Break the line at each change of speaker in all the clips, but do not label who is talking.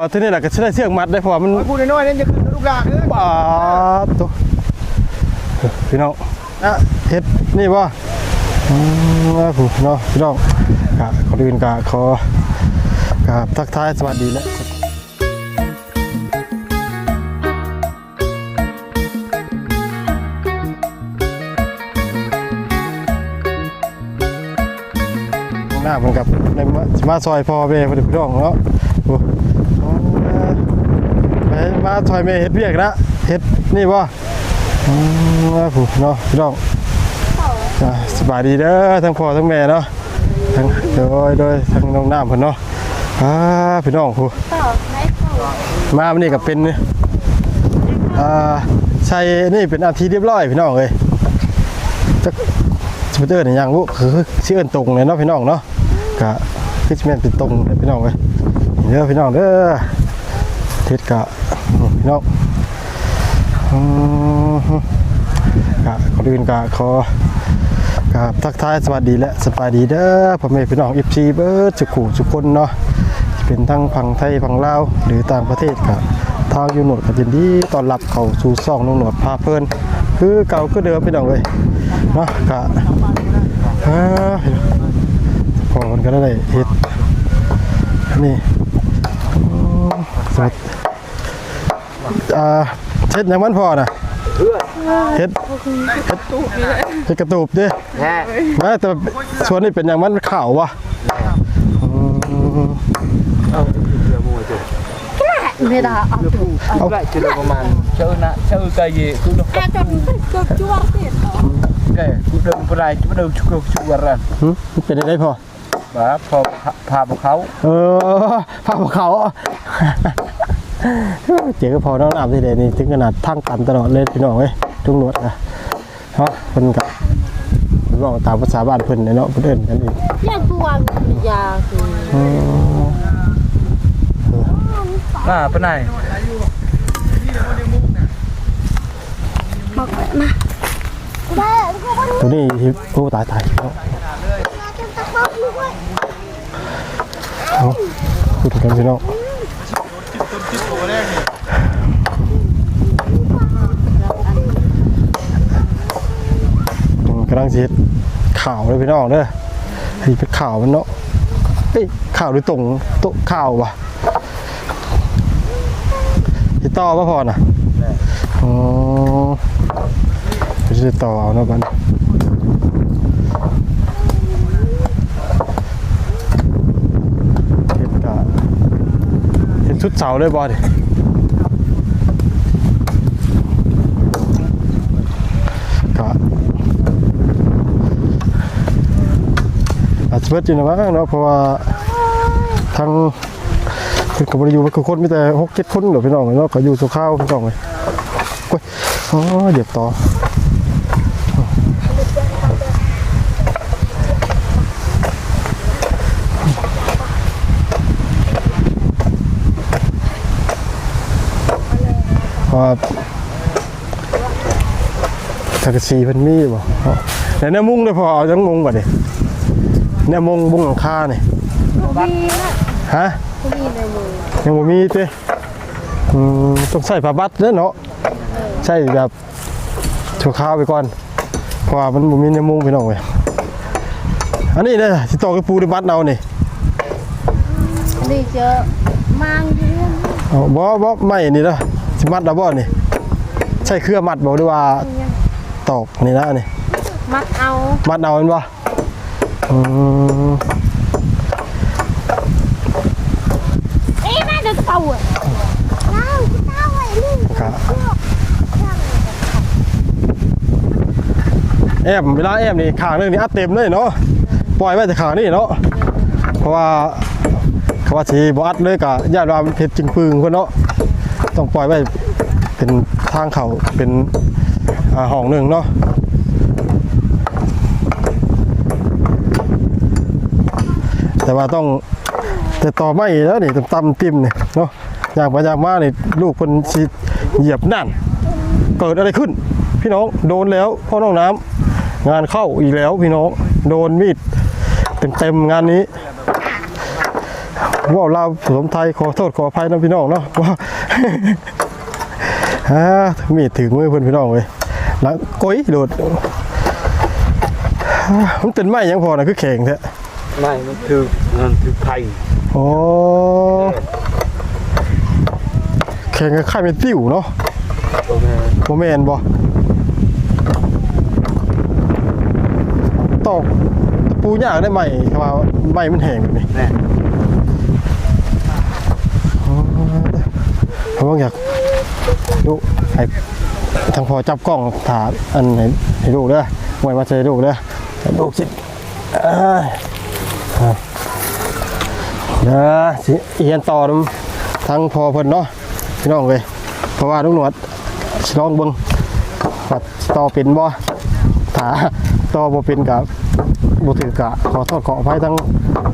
เอาที่นี่แหละก็ใช้ได้เชือกมัดได้เพราะว่ามัน
พูดน้อยๆนี่จะขึ้นลูกหลานเด้อ
ปาดตัวพี่น้อง
อะ
เฮ็ดนี่บ่อืมว่าผู้เนาะพี่น้องกะขออื่นกะขอกะทักทายสวัสดีและหน้ามันกับในมามาซอยพ่อแม่พี่น้องเนาะโอ้ ไปมาซอยแม่เฮ็ดเวียกนะเฮ็ดนี่บ่อืมว่าผู้เนาะพี่น้องอ่าสบายดีเด้อทั้งพ่อทั้งแม่เนาะทั้งโดยโดยทั้งน้องน้ำเพิ่นเนาะอ่าพี่น้องผู้
ต่อไม่ต่อ
มาวันนี้ก็เป็นอ่าใช่นี่เป็นอาทีเรียบร้อยพี่น้องเอ้ยจักสปเตอร์นี่ยังบุคือชื่อเอิ้นตรงเลยเนาะพี่น้องเนาะกะคือสิแม่นเป็นตรงเลยพี่น้องเอ้ยเด้อพี่น้องเด้อเทศกะพี่น้องกะกอนอื่นกะขอครับทักทายสวัสดีและสบายดีเด้อพ่อแม่พี่น้อง FC เบิร์ดสุขุสุคนเนาะเป็นทั้งพังไทยพังลาวหรือต่างประเทศครับทางยูโนดก็ยินดีต้อนรับเข้าสู่ซ่องน้องหนวดพาเพลินคือเก่าคือเดิมพี่น้องเลยเนาะกะพอมันก็ได้เฮ็ดนนี่ อ่าเฮ็ดหยังมันพอน่ะเฮ็ดเป็นกระตูบดิ
แท้
แม่แต่ส่วนนี้เป็นอย่างมันข่าววะอืม
ไม่ได้เอาถูก
เอา lại chỉ là ประมาณ
chơi nè chơi cái gì cứ nó
แค่จนก็จ้วงเสร็จ
cái cứ đừng có lại chứ đừng chụp chụp vào ra
หึมันเป็นได้พอ
và phò phà vào khấu
เออภาพของเขา เจ๋ก็พอน้องอาบที่เดนี่ถึงขนาดทั้งกันตลอดเลยพี่น้องเว้ยจุงหนวดนะเนาะเพิ่นกับบอกตามภาษาบ้านเพิ่นเนี่ยเนาะเพิ่นเอิ้นกันเอง
แค่ตัวยาคือ
อืม
à bên này
ตัวนี้ที่โอ้ตายตายเนาะเอาพูดกันพี่น้อง อืมกำลังสิเฮ็ดข่าวเลยพี่น้องเด้อเฮ้ยเป็นข่าวมันเนาะเอ้ยข่าวหรือตรงโต๊ะข่าววะติดต่อป่ะพอน่ะอ๋อจะติดต่อเอาเนาะบันเฮ็ดกะเฮ็ด ชุดเสาเลยบอดิกะอาจจะเบิดอยู่นะมั้งเนาะเพราะว่าทางคือกับบริยูมันคือคนมีแต่หกเจ็ดคนเดี๋ยวพี่น้องเนาะเขาอยู่สุข้าวพี่น้องเลยโอ้ยอ๋อเดี๋ยวต่อ พราะว่าทากสีเพันมีบ่เนาะแต่เนี่ยมุ้งเลยพอเอาจังมุ้งก่อนดิเนี่ยมงบุงหลังคาเนี่ย
มีนะ
ฮะ
มีในมือ
ยังบ่มีเต้อืมต้องใส่ผ้าบัดเด้อเนาะใส่แบบชั่วคราวไปก่อนเพราะว่ามันบ่มีในมุงพี่น้องเว้ยอันนี้เนี่ยสิตอกกระปูในบัดเอานี่
นี่เจอมังเรื่อง
เอาบ่บ่ไม่นี่เด้อ สิมัดเอาบ่นี่ใช่เครือมัดบ่หรือว่าตอกนี่นะนี่
มัดเอา
มัดเอาแม่นบ่อืม
เอ๊ะแม่เดินเต่าอะเต่าเต่าไอ้ลูก
กะแอมเวลาแอมนี่ขางหนึงนี่อัดเต็มเลยเนาะปล่อยไว้แต่ขางนี่เนาะเพราะว่าเขาว่าสิบ่อัดเลยก็ญาติว่ามันเผ็ดจริงปึงคนเนาะ ต้องปล่อยไว้เป็นทางเขาเป็นห้องหนึ่งเนาะแต่ว่าต้องแต่ต่อไม่แล้วนี่ตำๆติ่มนี่ยเนาะอยากมาอยากมานี่ลูกคนสิเหยียบนั่น เกิดอะไรขึ้น พี่น้องโดนแล้วพ่อน้องน้ำงานเข้าอีกแล้วพี่น้องโดนมีดเต็มๆงานนี้ว่าลาผสมไทยขอโทษขออภัยนะพี่น้องเนาะว่า ฮะมีดถึงมือเพื่อนพี่น้องเลยหลังก้อยโดดฮ่ามันเป็นไม้ยังพอนะคือแข็งแท้
ไม่มันคือมันคือไผ่
โอ้แข็งกับไข่เป็นติ้วเนาะ
ตัวแม่
โมแมนบ่ตอกตะปูยากได้ไหมครับว่าไม้มันแห้งแบบนี้
แม่
ผมว่าอยากดูให้ทางพอจับกล้องถามอันให้ให้ดูเด้อไว้มาเจอดูเด้อดูสิเอ้ยเอาเด้อสิเอียนต่อนำทางพอเพิ่นเนาะพี่น้องเว้ยเพราะว่าลุงหนวดสิลองเบิ่งว่าต่อเป็นบ่ถ้าต่อบ่เป็นกับบ่ถือกะขอโทษขออภัยทั้ง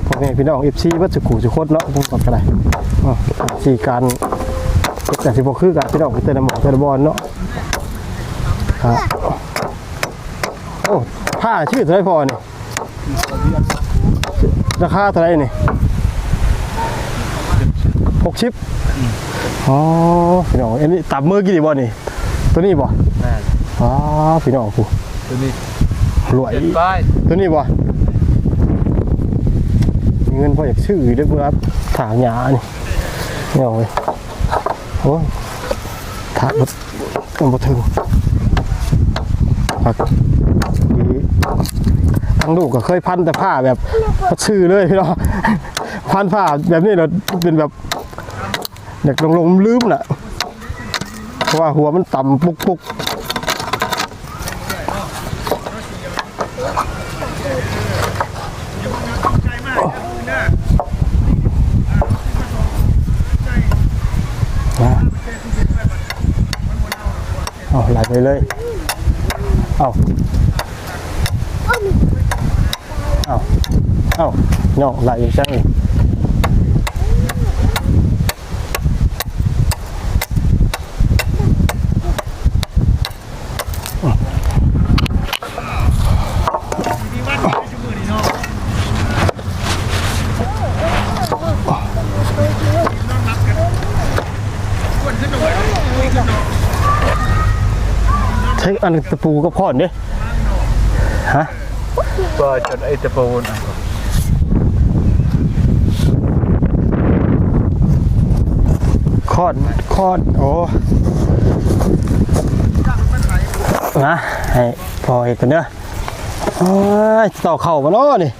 พ่อแม่พี่น้อง FC เบิดสุขุสุขดเนาะทุกคนก็ได้อ๋อสี่การ แต่สิบคือกับพี่น้องเตนหมอเตนบอลเนาะครับโอ้ผ้าชื่อเท่าไหรพอนี่ราคาเท่าไหรนี่หกชิปอ๋อพี่น้องอันนี้ตับมือกี่ดีบอลนี่ ตัวนี้บ่
แม่
อ๋อพี่น้องกู
ตัวนี้
รวย
เจ็ดป้าย
ตัวนี้บ่มีเงินพออยากชื่อได้เพื่อถางหยานี่นี่เอาเลย โอ้ยถางมันมันบ่ถึงครับทั้งลูกก็เคยพันแต่ผ้าแบบชื่อเลยพี่น้องพันผ้าแบบนี้เราเป็นแบบเด็กลงลงลืมน่ะ เพราะว่าหัวมันต่ำปุกปุก เอาไหลไปเลยเอาเอาเอาเนาะไหลอยู่ใช่ไหม อันตะปูก็พอนเด้ฮะ
ก็จนไอ้ตะปูน
คอนคอนโอ้นะให้พอเห็นตัวเด้อโอ้ยต่อเข่ามาเนาะนี่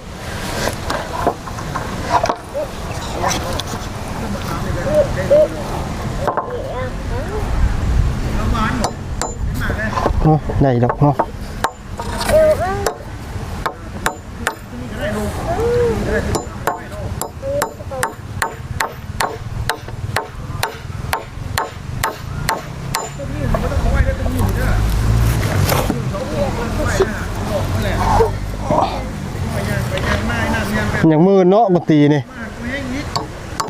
โอ้ได้ดอกเนาะอย่างมือเนาะมันตีนี่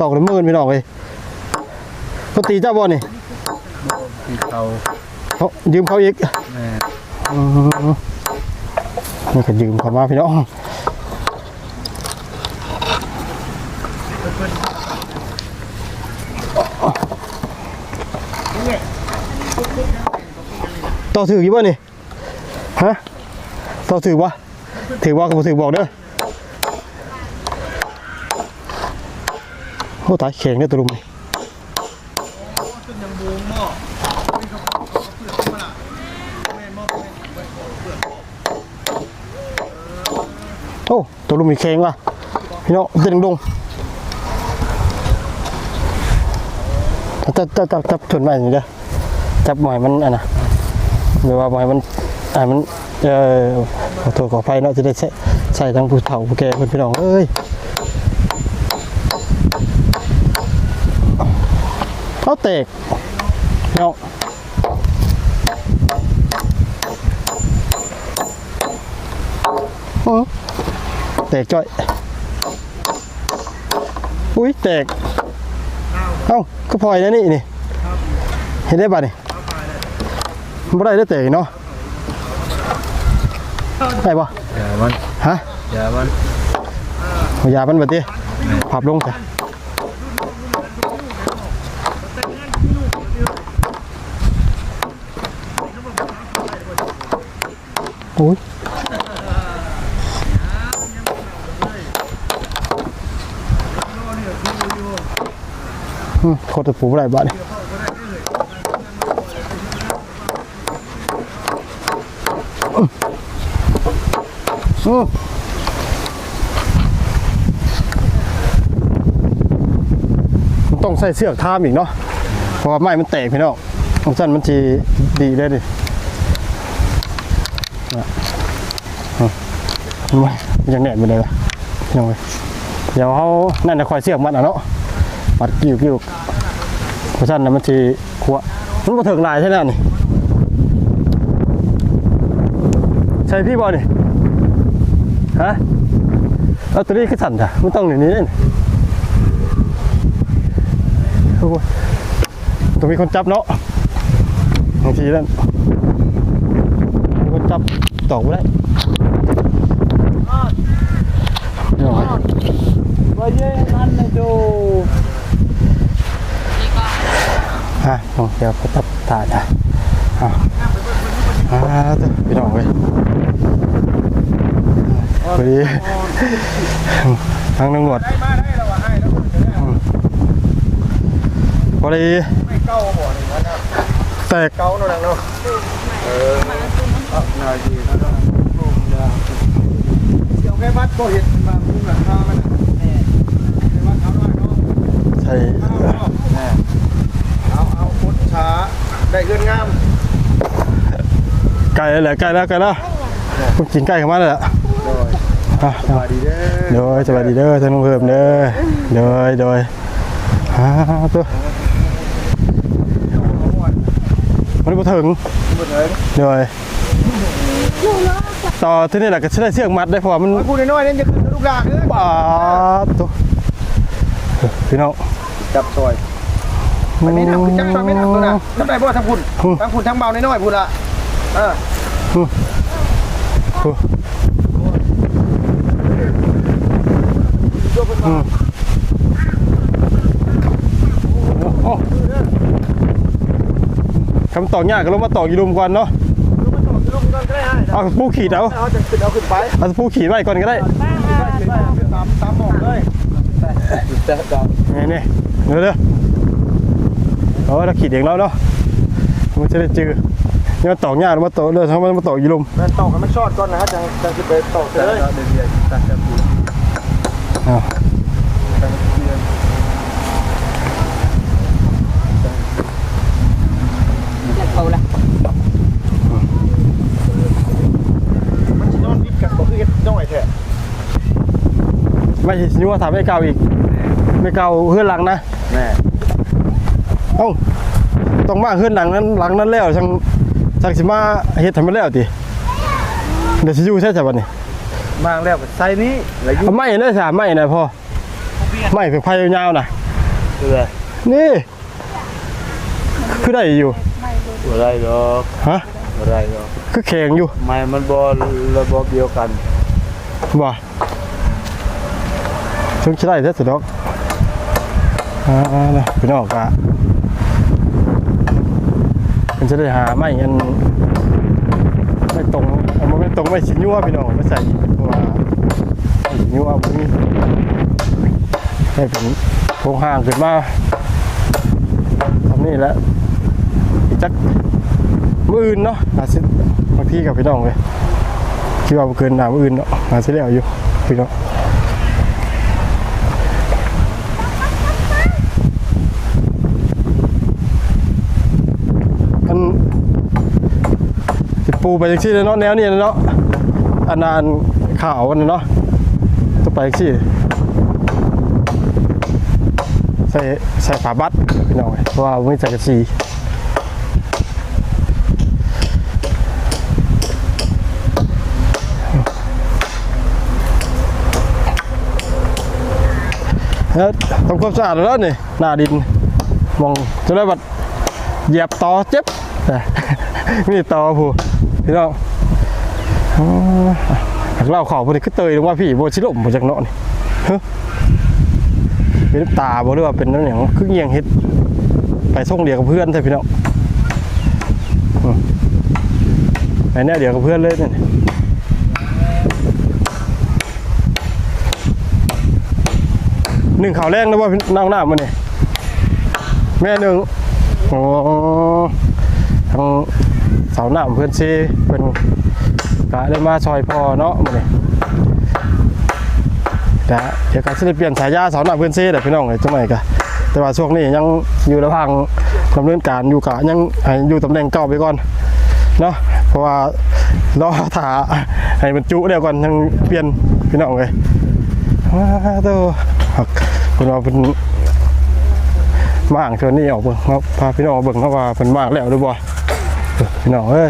ตอกเลยมือไม่ดอกเลยก็ตีเจ้าบอลนี่
ที่เขา
เขายืมเขาอีก
แม่
อืม นี่ก็ยืมเขามาพี่น้องต่อถือกี่บ่นี่ฮะต่อถือวะถือว่ากับบ่ถือบอกเด้อโอ้ตายแข็งเนี่ยตัวลุมนี่โอ้ตัวลุ มีแข็งว่ะพี่น้องเดินดงจับจับจับจับชนใหม่นี่เด้อจับหมอยมันอะนะหรือว่าหมอยมันอ่ามันเออขอโทษขออภัยเนาะจะได้ใช้ใส่ทั้งผู้เฒ่าผู้แก่เพิ่นพี่น้องเอ้ยเขาแตกเนาะ กจ้อย อุ้ยแตก เอ้าก็พลอยนะนี่นี่ เห็นได้ป่ะนี่บ่ได้ได้แตกเนาะได้ป่ะ
ยามัน
ฮะ
ยามัน
อยามันบันี้ผับลงจ้ะโอ้ย โคตรปูอะไรบ้านอืมอืมมันต้องใส่เสื้อกทามอีกเนาะ เพราะว่าไม้มันแตกพี่น้องของสั้นมันจีดีได้ดิมันยังแหนบไปเลยล่ะพี่น้องเดี๋ยวเขานั่นจะคอยเสียกมันอะเนาะ ปัดกิ้วกิ้วของสั้นนะมันจีขวมันมาถึงลายใช่ไหมนี่ใช่พี่บอลนี่ฮะเอาตัวนี้ขึ้นสั่นจ้ะไมันต้องอย่างนี้นี่โอ้โหต้องมีคนจับเนาะบางทีนั่นมีคนจับตอกไม่ได้ไม่เอาไว้
Baje anne do.
ฮะ เดี๋ยวไปตับถ่ายถ่ายอะอ่าวพี่น้องเว้ยพอดีทางตำรวจ
ได้มาได้แล้วว่าให้แล้วจะได้
พอดี
ไม่เก้าบ่นี่นะ
แตก
เก้าเนาะเนาะเออเอาหน่อยดีนะลูกเด้อเดี๋ยวแค่วัดก็เห็นมาพุ่งหลังคามันน่แน่แค่วัดเอาหน่อยเนาะ
ใส่
เอาเนาะแน่เอาเอาพุทธา ได้เงินงาม
ไก่แล้วแหละไก่แล้วไก่แล้วผมกินไก่เข้ามาแล้วล่ะ
โดย
อะ
สวัสดีเด้อ
โดยสวัสดีเด้อท่านผู้เพิ่มเด้อโดยโดยอ่าตัวมันบ่ถึง
หมดเลย
โดยต่อที่นี่แหละก็ใช้ได้เชือกมัดได้เพราะว่ามัน
โอ้ยพูดน้อยๆเนี่ยจะขึ้นลูกหลานเด้อ
ปาดตัวพี่น้อง
จับซอย อันนี้ทำคือจับซอยไม่ทำตัวน่ะทำได้บ่ทำคุณทำคุณทำเบาน้อยๆพูดละเออ
อืมโอ้คำตอบยากก็ลงมาตอกอยู่รุมก่อนเนาะ
ลงกันก็ได้
เอาปูขีดเอา
เอาจะขึ้นเอาขึ้นไป
เอาปูขีดไว้ก่อนก็ได้
ตามตามหมองเลย
Kita dah.
นี่นี่เร็วเร็ว เอาเราขีดเองแล้วเนาะมันจะได้จือนี่มันตอกยากมาตอกเลยทั้งมันมาตอกอยู่รุม
แม่นตอกกันมันชอดก่อนนะฮะจังจังสิไปตอกเลย
Dah ada dia kita cabut.
อ้าว
มันสินอนวิดกันบ่คือเฮ็ดน้อยแท้
ไม่ใช่สิว่าถามไม่เก่าอีก ไม่เก่าเฮือนหลังนะ
แม่
เอ้า ต้องมาเฮือนหลังนั้นหลังนั้นแล้วจังจังสิมาเฮ็ดให้มันแล้วติเดี๋ยวสิอยู่ใช่จ้ะบัดนี้
มาแล้วก็ใส่นี้แล้วอยู่
เอาไม้ได้สามไม้นะพ่อไม้เป็นไฟยาวๆน่ะ
เรือ
นี่คือได้อยู่
บ่ได้ดอก
ฮะ
บ่ได้ดอก
คือแข็งอยู่
ไม้มันบ่ระบบเดียวกัน
บ่ซึ่งใช้ได้แท้สุดดอกอ่าๆนะพี่น้องกะมัน จะได้หาไม้อันไม่ตรงเอามาไม่ตรงไม่สิญัวพี่น้องไม่ใส่เพราะว่าไม่สิญัวบ่มีให้เป็นโครงห่างขึ้นมาทำนี่แหละอีกจักมืออื่นเนาะอาจสิบางที่กับพี่น้องเลยคิดว่าบ่เกินหนาวอื่นเนาะหาสิแล้วอยู่พี่น้อง ปูไปจังซี่เลยเนาะแนวนี้เนาะอันนานข่าวกันเนาะต้องไปจังซี่ใส่ใส่ฝาบัดพี่น้องเอ้ยเพราะว่าไม่ใส่กระสีแล้วทำความสะอาดแล้วนี่หน้าดินมองจะได้บัดเหยียบต่อเจ็บแต่นี่ต่อผู้ พี่น้องหักเราข่าวพอดีก็เตยลงว่าพี่โบชิลมมาจากเนาะนี่เป็นตาบ่หรือว่าเป็นนั่นอย่างคือเงียงเฮ็ดไปส่งเดียวกับเพื่อนเถอะพี่น้องไปแน่เดียวกับเพื่อนเลยเนี่ยหนึ่งข่าวแรกนะว่าน้องหน้ามันเนี่ยแม่หนึ่งอ๋อ ทางเสาหน้าเพื่อนซีเพื่นกะได้มาซอยพอเนาะมันนี่แต่เดี๋ยวก็จะได้เปลี่ยนฉายาเสาหน้าเพื่อนซีเดี๋ยวพี่น้องเลยจังไหนกะแต่ว่าช่วงนี้ยังอยู่ระหว่างดำเนินการอยู่กะยังให้อยู่ตำแหน่งเก่าไปก่อนเนาะเพราะว่ารอถาให้มันจุเดี๋ยวก่อนยังเปลี่ยนพี่น้องเลยว้าวตัวคุณว่าเป็นม่างชวนนี่ออกเบิ่งครับพาพี่น้องเบิ่งเขาว่าเป็นม่างแล้วหรือบ่ พี่น้องเอ้ย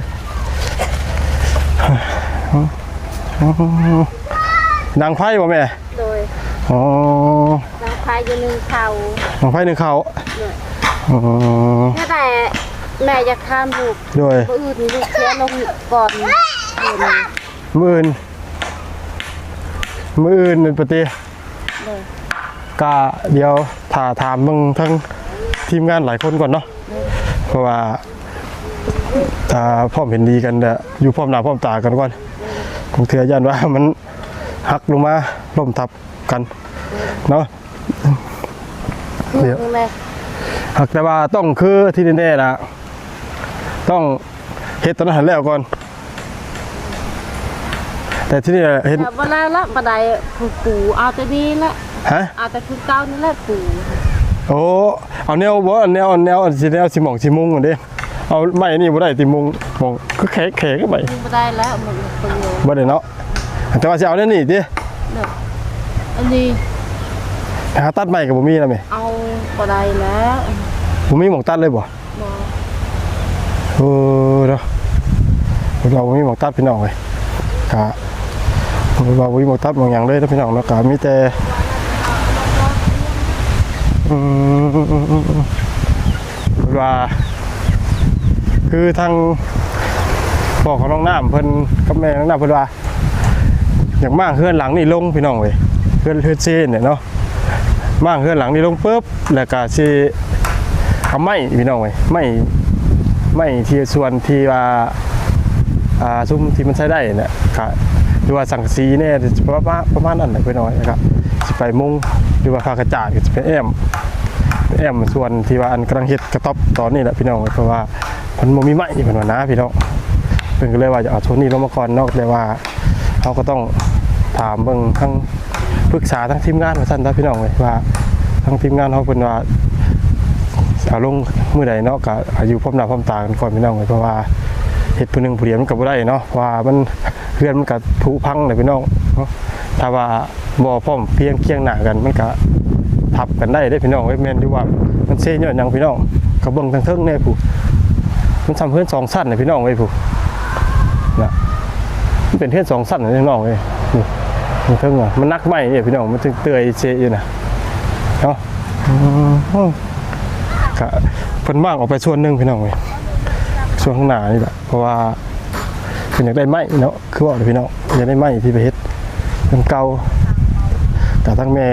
นางไพ่บ่แม่
โดย
อ๋อนา
งพายอยู่หนึ่งเขา
นางไพ่หนึ่งเขาอ๋อ
ถ้าแต่แม่จะข้ามลูก
โดย
ผู้อื่นลูกเสียลงก่อนเห็น
มืออื่นมืออื่นเป็นปฏิ
เลย
กะเดี๋ยวถ่าถามมึงทั้งทีมงานหลายคนก่อนเนาะเพราะว่า ถ้าพ่อมเห็นดีกันเด้ออยู่พร้อมหน้าพร้อมตากันก่อนคงเถื่อยันว่ามันหักลงมาล่มทับกันเนาะเดี๋ยว
ลูกเลย
หักแต่ว่าต้องคือที่แน่ๆนะต้องเฮ็ดตอนนั้นให้แล้วก่อน แต่ที่นี่เห็น
แต่เวลาละบันไดผูปูเอาแต่นี้ละ
ฮะ
เอาแต่คือเก้านี่แหละปู
โอ้เอาแนวบ่เอาแนวเอาแนวสิแนวสิหมองสิมุงอันเด้ เอาไม้นี่บ่ได้ติมุงหมองก็แขกแขกก็ไป
บันไดแล้วมันเปลือย
บ่ได้เนาะแต่ว่าสิเอาแนวนี้ติ
อันนี้
หาตัดใหม่กับบ่มีนะแม่
เอาบันไดแล้ว
บ่มีหมองตัดเลยบ่
บ่
เออเนาะเราบ่มีหมองตัดพี่น้องเลยกะเราบ่มีหมองตัดหมองหยังเลยนะพี่น้องเนาะกะมีแต่อืมอืมอืมอืมว่า คือทางพ่อของน้องน้ำเพิ่นกับแม่น้องน้ำเพิ่นว่าอย่างมากเฮือนหลังนี่ลงพี่น้องเว้ยเฮือนเฮือนเซ่เนี่ยเนาะมากเฮือนหลังนี่ลงปุ๊บแล้วก็สิเอาไม้พี่น้องเว้ยไม้ไม้ที่ส่วนที่ว่าอ่าซุ้มที่มันใช้ได้เนี่ยก็หรือว่าสังกะสีเนี่ยจะประมาณประมาณนั้นแหละพี่น้อยนะครับสิไปมุงหรือว่าผ้ากระจาดก็จะเป็นแอมแอมส่วนที่ว่าอันกำลังเฮ็ดกระต๊อบตอนนี้แหละพี่น้องเว้ยเพราะว่า มันบ่มีไม้เพิ่นว่านะพี่น้องเพิ่นก็เลยว่าจะเอาโทนนี้ลงมาก่อนเนาะแต่ว่าเขาก็ต้องถามเบิ่งทั้งปรึกษาทั้งทีมงานว่าซั่นถ้าพี่น้องเลยว่าทั้งทีมงานเขาเป็นว่าเอาลงมื้อใดเนาะก็อายุพร้อมหน้าพร้อมตากันก่อนพี่น้องเลยเพราะว่าเฮ็ดผู้หนึงผู้เดียวมันก็บ่ได้เนาะว่ามันเพื่อนมันก็ผุพังเลยพี่น้องเนาะถ้าว่าบ่พร้อมเพียงเคียงหน้ากันมันก็ทับกันได้เด้พี่น้องเว้ยแม่นอยู่ว่ามันเซ่ยอดหยังพี่น้องก็เบิ่งทั้งเทิงแน่ผู้ มันทำเพื่อนสองสั้นเลยพี่น้องเว้ผู้มันเป็นเทศสองสั้นในน้องเลยนี่มันเพิ่งอะมันนักไหมเนี่ยพี่น้องมันถึงเตยเชยอยู่นะเนาะอืมกะเพิ่นว่างออกไปส่วนหนึ่งพี่น้องเลยส่วนข้างหน้านี่แหละเพราะว่าเพิ่นอยากได้ไม้เนาะคือว่าพี่น้องอยากได้ไม้ที่ไปเฮ็ดมันเก่าแต่ทั้งแม่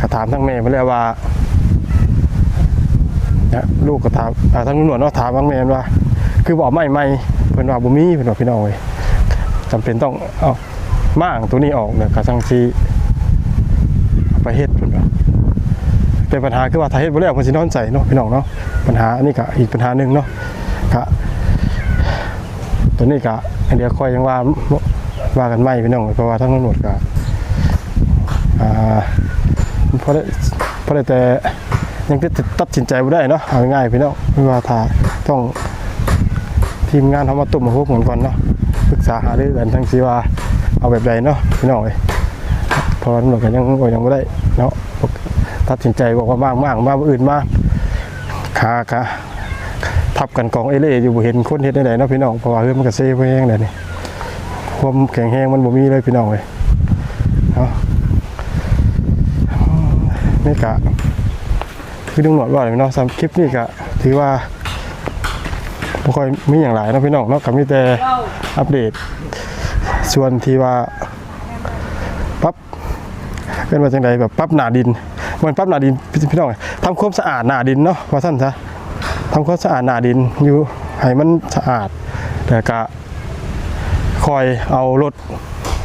ก็ถามทั้งแม่มาแล้วว่า ลูกก็ถามทั้งนุ่นวลเนาะถามทั้งแม่ว่า คือบอกไม้ใหม่เพิ่นว่าบ่มีเพิ่นว่าพี่น้องเว้ยจำเป็นต้องเอาม่างตัวนี้ออกเนี่ยกระสังซีไปเฮ็ดเป็นว่าเป็นปัญหาคือว่าถ้าเฮ็ดบ่แล้วมันสินอนใจเนาะพี่น้องเนาะปัญหาอันนี้ก็อีกปัญหาหนึ่งเนาะก็ตัวนี้ก็อันเดียวค่อยยังว่าว่ากันไม่พี่น้องเพราะว่าทั้งตำรวจก็อ่าเพราะได้เพราะได้แต่ ยังจะตัดสินใจบ่ได้เนาะเอาง่ายพี่น้องไม่ว่าถ้าต้องทีมงานเขามาตุ่มมาฮุกเหมือนก่อนเนาะปรึกษาหารือกันทั้งที่ว่าเอาแบบใดเนาะพี่น้องเอ้ยเพราะว่าตำรวจก็ยังยังไม่ได้เนาะตัดสินใจบอกว่ามากมากมากอื่นมากขาขาทับกันกองเอเล่อยู่เห็นคนเฮ็ดได้ไหนเนาะพี่น้องเพราะว่าเฮ้ยมันก็เซ่ไปแห้งเลยนี่ความแข็งแรงมันบ่มีเลยพี่น้องเอ้ยเนาะนี่กะ คือดึงหนวดว่าเลยเนาะสำคลิปนี้กะถือว่าบ่ค่อยมีอย่างไรเนาะพี่น้องเนาะก็มีแต่อัปเดต ส่วนที่ว่าปรับเป็นว่าจังไดแบบปรับหนาดินมันปรับหนาดินพี่พี่น้องทำความสะอาดหนาดินเนาะว่าท่านซะทำความสะอาดหนาดินอยู่ให้มันสะอาดแต่ก็คอยเอารถ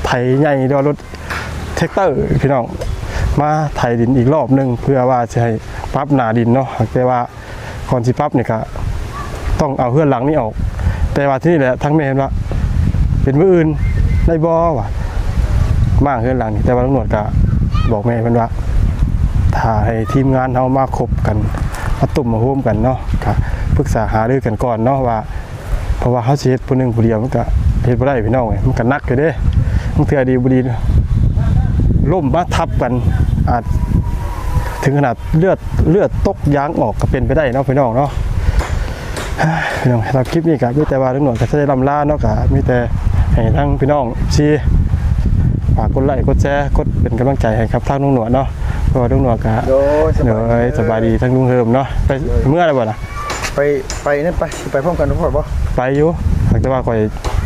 ไถใหญ่ด้วยรถแท็กเตอร์พี่น้อง มาไถดินอีกรอบหนึง เพื่อว่าจะให้ปรับหนาดินเนาะแต่ว่าก่อนสิปรับนี่ก็ต้องเอาเฮือนหลังนี้ออก แต่ว่าที่นี่แหละทั้งแม่เห็นว่า เป็นมืออื่นได้บ่วะมากเฮือนหลังนี่แต่ว่าตำรวจก็บอกแม่เพิ่นว่าถ้าให้ทีมงานเฮามาคบกันมาตุ่มมาร่วมกันเนาะก็ปรึกษาหารือกันก่อนเนาะว่า เพราะว่าเฮาเฮ็ดผู้หนึ่งผู้เดียวมันก็เฮ็ดบ่ได้พี่น้องเอ้ยมันก็นักอยู่เด้บางเทื่อดีบ่ดีล่มมาทับกัน อาจถึงขนาดเลือดเลือดตกยางออกก็เป็นไปได้เนาะพี่น้องเนาะพี่น้องเราคลิปนี้ก็มีแต่ว่าทุกหน่วยก็จะได้ลำลาเนาะก็มีแต่ให้ทั้งพี่น้องชีฝากกดไลค์กดแชร์กดเป็นกำลังใจให้ครับทางลุงหนวดเนาะเพราะว่าลุงหนวดก็
โดยส
เดี๋ยว
บาย
สบายดีทั้งลุงเฮิมเนาะไปเมื่อไรบ่ล่ะ
ไปไปนั่นไปไปพร้อมกันทุกคนบ่
ไปอยู่หากแต่ว่าขอย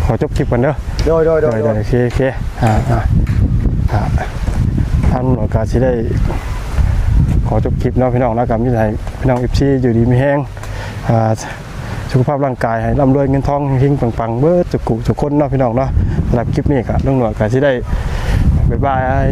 ขอจบคลิปก่อนเด้อ
โดยโดยโด
เดี๋ย
ยวโด
เดี๋ยวยโอเคโอเคอ่าอ่าอ่า ท่านหนวยกาสิได้ ขอจบคลิปเนาะพี่น้องนาะกับมิตรไทยพี่น้องเอฟซีอยู่ดีมีแห้งสุขภาพร่างกายให้ร่ำรวยเงินทองหิ้งปังๆเบิดจุกุจุกคนเนาะพี่น้องเนาะสำหรับคลิปนี้ครับน้องหนวดก็สิได้บ๊ายบาย